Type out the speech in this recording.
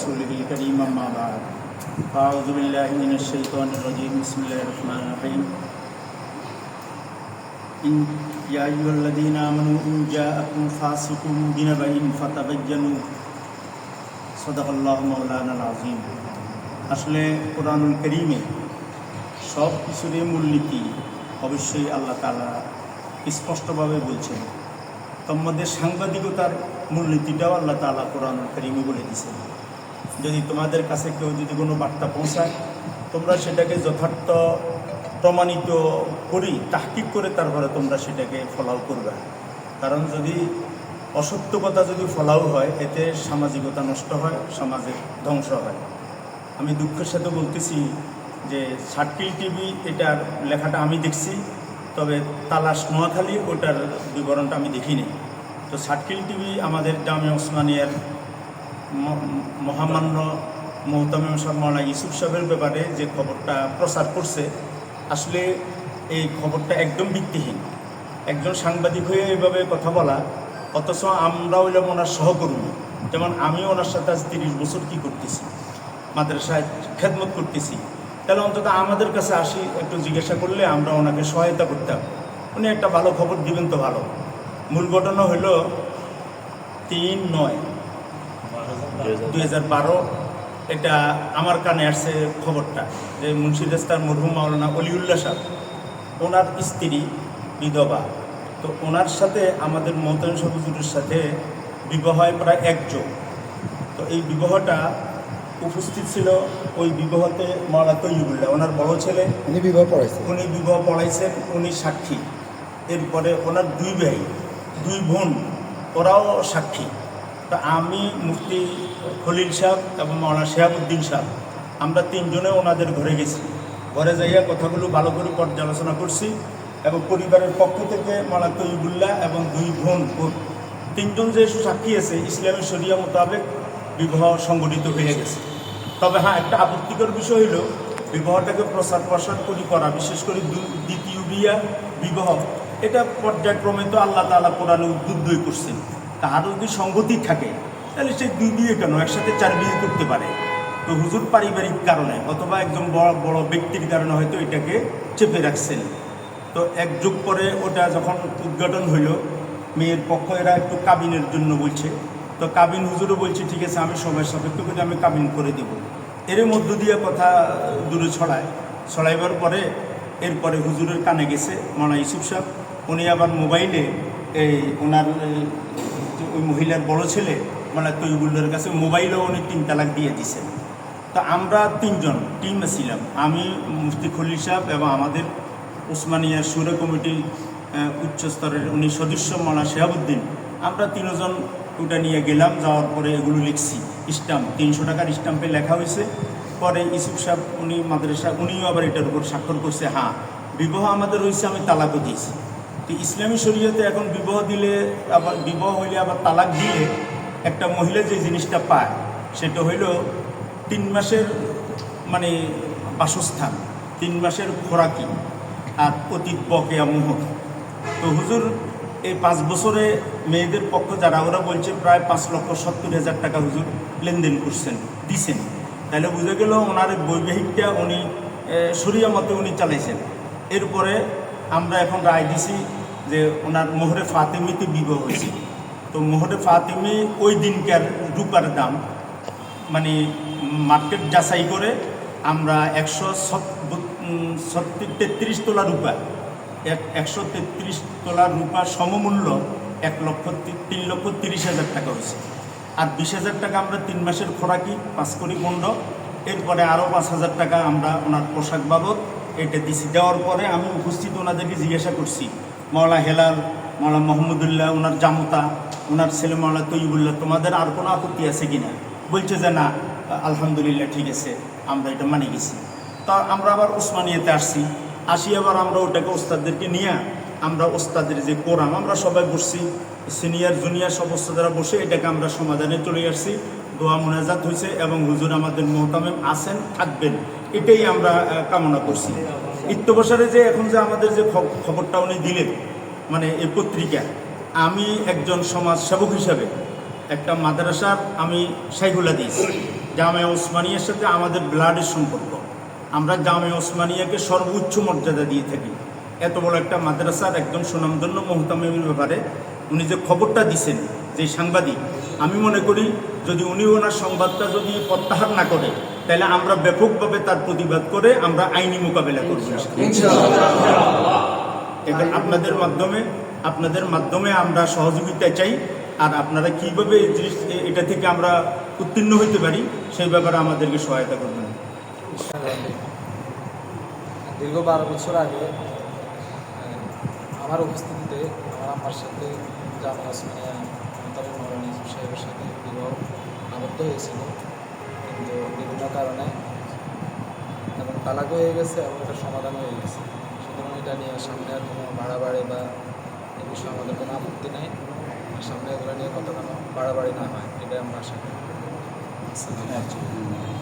ورسوله الكريم أما بعد أعوذ بالله من الشيطان الرجيم بسم الله الرحمن الرحيم إن يا أيها الذين آمنوا إن جاءكم فاسق بنبأ فتبينوا صدق الله مولانا العظيم আসলে কোরআনুল করিমে সব কিছুরই মূলনীতি অবশ্যই আল্লাহ তালা স্পষ্টভাবে বলছেন তোমাদের সাংবাদিকতার মূলনীতিটাও আল্লাহ তালা কোরআন করিমে বলে দিয়েছেন যদি তোমাদের কাছে কেউ যদি কোনো বার্তা পৌঁছায়, তোমরা সেটাকে যথার্থ প্রমাণিত করি তাহকিক করে তারপরে তোমরা সেটাকে ফলাও করবে। কারণ যদি অসত্য কথা যদি ফলাও হয়, এতে সামাজিকতা নষ্ট হয়, সমাজের ধ্বংস হয়। আমি দুঃখের সাথে বলতেছি যে সার্কিল টিভি এটার লেখাটা আমি দেখছি, তবে তালাশ নোয়াখালী ওটার বিবরণটা আমি দেখিনি। তো সার্কিল টিভি আমাদের জামে ওসমানিয়ার মহামান্য মহতামিম মৌলানা ইউসুফ সাহেবের ব্যাপারে যে খবরটা প্রচার করছে, আসলে এই খবরটা একদম ভিত্তিহীন। একজন সাংবাদিক হয়ে এইভাবে কথা বলা, অথচ আমরা হইলাম ওনার সহকর্মী। যেমন আমি ওনার সাথে আজ তিরিশ বছর কী করতেছি, মাদ্রাসায় খেদমত করতেছি। তাহলে অন্তত আমাদের কাছে আসি, একটু জিজ্ঞাসা করলে আমরা ওনাকে সহায়তা করতাম। উনি একটা ভালো খবর দিবেন তো ভালো। মূল ঘটনা হলো তিন নয় দুই হাজার বারো। এটা আমার কানে আসছে খবরটা যে মুন্সিদাস্তার মরহুম মাওলানা অলিউল্লাহ সাহেব ওনার স্ত্রী বিধবা। তো ওনার সাথে আমাদের মমতান সবুজুরের সাথে বিবাহ হয় প্রায় একযোগ। তো এই বিবাহটা উপস্থিত ছিল ওই বিবাহতে মাওলানা তৈবুল্লাহ ওনার বড় ছেলে। উনি বিবাহ পড়াইছে উনি বিবাহ পড়াইছেন উনি সাক্ষী। এরপরে ওনার দুই ভাই দুই বোন ওরাও সাক্ষী। তো আমি মুফতি খলিল সাহেব এবং মাওলানা শেহাবুদ্দিন সাহেব, আমরা তিনজনে ওনাদের ঘরে গেছি। ঘরে যাইয়া কথাগুলো ভালো করে পর্যালোচনা করছি এবং পরিবারের পক্ষ থেকে মাওলানা তৈবুল্লাহ এবং দুই বোন তিনজন যে সাক্ষী আছে, ইসলামী শরিয়া মোতাবেক বিবাহ সংগঠিত হয়ে গেছে। তবে হ্যাঁ একটা আপত্তিকর বিষয় হলো বিবাহটাকে প্রসার প্রসার করি করা, বিশেষ করে দ্বিতীয় বিয়া, বিবাহ, এটা পর্যায়ক্রমে তো আল্লাহ তালা কোরআনে উদ্বুদ্ধই করছেন। তার যদি সঙ্গতি থাকে? তাহলে সেই দুই বিয়ে কেন? একসাথে চার বিয়ে করতে পারে। তো হুজুর পারিবারিক কারণে অথবা একজন বড় বড় ব্যক্তির কারণে হয়তো এটাকে চেপে রাখছেন। তো এক যুগ পরে ওটা যখন উদ্ঘাটন হইল, মেয়ের পক্ষ এরা একটু কাবিনের জন্য বলছে। তো কাবিন হুজুরও বলছে, ঠিক আছে, আমি সময় সাপেক্ষ করে আমি কাবিন করে দেব। এর মধ্য দিয়ে কথা দূরে ছড়ায়। ছড়াইবার পরে এরপরে হুজুরের কানে গেছে মনা ইউসুফ সাহেব, উনি আবার মোবাইলে এই ওনার ওই মহিলার বড় ছেলে মানে তৈবুল্লের কাছে মোবাইলও উনি তিন তালাক দিয়ে দিছেন। তো আমরা তিনজন টিম ছিলাম। আমি মুফতি খলিল সাহেব এবং আমাদের ওসমানিয়া সুর কমিটি আহ, উচ্চ স্তরের উনি সদস্য মানা শেহাবুদ্দিন। আমরা তিনজন ওটা নিয়ে গেলাম যাওয়ার পরে এগুলো লিখছি। স্টাম্প তিনশো টাকার স্টাম্পে লেখা হয়েছে। পরে ইসুফ সাহেব উনি মাদ্রাসা উনিও আবার এটার উপর স্বাক্ষর করছে হ্যাঁ বিবাহ আমাদের হয়েছে আমি তালাকও দিয়েছি। তো ইসলামী শরীয়তে এখন বিবাহ দিলে আবার, বিবাহ হইলে আবার তালাক দিলে একটা মহিলা যে জিনিসটা পায়, সেটা হইল তিন মাসের মানে বাসস্থান, তিন মাসের খোরাকি আর অতীত বকেয়া মুহূর তো হুজুর, এই পাঁচ বছরে মেয়েদের পক্ষ, যারা, ওরা বলছে প্রায় পাঁচ লক্ষ সত্তর হাজার টাকা হুজুর লেনদেন করছেন, দিছেন। তাহলে বুঝে গেল ওনার বৈবাহিকটা উনি সরিয়া মতে উনি চালাইছেন। এরপরে আমরা এখন রায় দিছি যে ওনার মোহরে ফাতেমিতে বিবাহ হয়েছে। তো মোহরে ফাতেমি ওই দিনকার রূপার দাম মানে মার্কেট যাচাই করে আমরা একশো তেত্রিশ তোলা রূপা, এক একশো তেত্রিশ তোলা রূপা সমমূল্য এক লক্ষ তিন লক্ষ তিরিশ হাজার টাকা হয়েছে। আর বিশ হাজার টাকা আমরা তিন মাসের খোরাকি, পাঁচ কোটি পণ্ড এরপরে আরও পাঁচ হাজার টাকা আমরা ওনার পোশাক বাবদ এটা দিছি। দেওয়ার পরে আমি উপস্থিত ওনাদেরকে জিজ্ঞাসা করছি, মাওলা হেলাল, মাওলা মোহাম্মদুল্লাহ, ওনার জামতা, ওনার ছেলে মাওলা তৈবুল্লাহ তোমাদের আর কোনো আপত্তি আছে কি না বলছে যে না, আলহামদুলিল্লাহ ঠিক আছে, আমরা এটা মানি গেছি। তা আমরা আবার ওসমানিয়াতে আসছি, আসি আবার আমরা ওটাকে ওস্তাদদেরকে নিয়ে, আমরা ওস্তাদের যে কোরআন, আমরা সবাই বসছি, সিনিয়র, জুনিয়র সব ওস্তাদারা বসে এটাকে আমরা সমাধানে চলে আসছি। দোয়া মোনাজাত হয়েছে এবং হুজুর আমাদের মোহতামেম আছেন, থাকবেন। এটাই আমরা কামনা করছি। ইত্যবসারে যে এখন যে আমাদের যে খবরটা উনি দিলেন মানে এই পত্রিকা, আমি একজন সমাজ সেবক হিসাবে একটা মাদ্রাসার আমি সাইগুলা দিয়েছি। জামে ওসমানিয়ার সাথে আমাদের ব্লাডের সম্পর্ক। আমরা জামে ওসমানিয়াকে সর্বোচ্চ মর্যাদা দিয়ে থাকি। এত বড় একটা মাদ্রাসার একজন সুনামধন্য মোহতামের ব্যাপারে উনি যে খবরটা দিছেন, যে সাংবাদিক আমি মনে করি যদি উনি ওনার সংবাদটা যদি প্রত্যাহার না করে তাহলে আমরা ব্যাপকভাবে তার প্রতিবাদ করে আমরা আইনি মোকাবেলা করব এবার আপনাদের মাধ্যমে আপনাদের মাধ্যমে আমরা সহযোগিতা চাই আর আপনারা কীভাবে এই জিনিস এটা থেকে আমরা উত্তীর্ণ হইতে পারি সেই ব্যাপারে আমাদেরকে সহায়তা করবেন। দীর্ঘ বারো বছর আগে আমার উপস্থিতিতে আমার আমার সাথে জামা ওসমানিয়া মমতাবুর মৌলানা ইউসুফ সাহেবের সাথে বিবাহ আবদ্ধ হয়েছিল। কিন্তু বিভিন্ন কারণে এবং তালাক হয়ে গেছে এবং এটা সমাধান হয়ে গেছে। সুতরাং এটা নিয়ে সামনে আর কোনো বাড়াবাড়ি বা এই বিষয়ে আমাদের কোনো আপত্তি নেই। সামনে এগুলো নিয়ে কত কোনো বাড়াবাড়ি না হয়, এটাই আমরা আশা করি। আলাইকুম।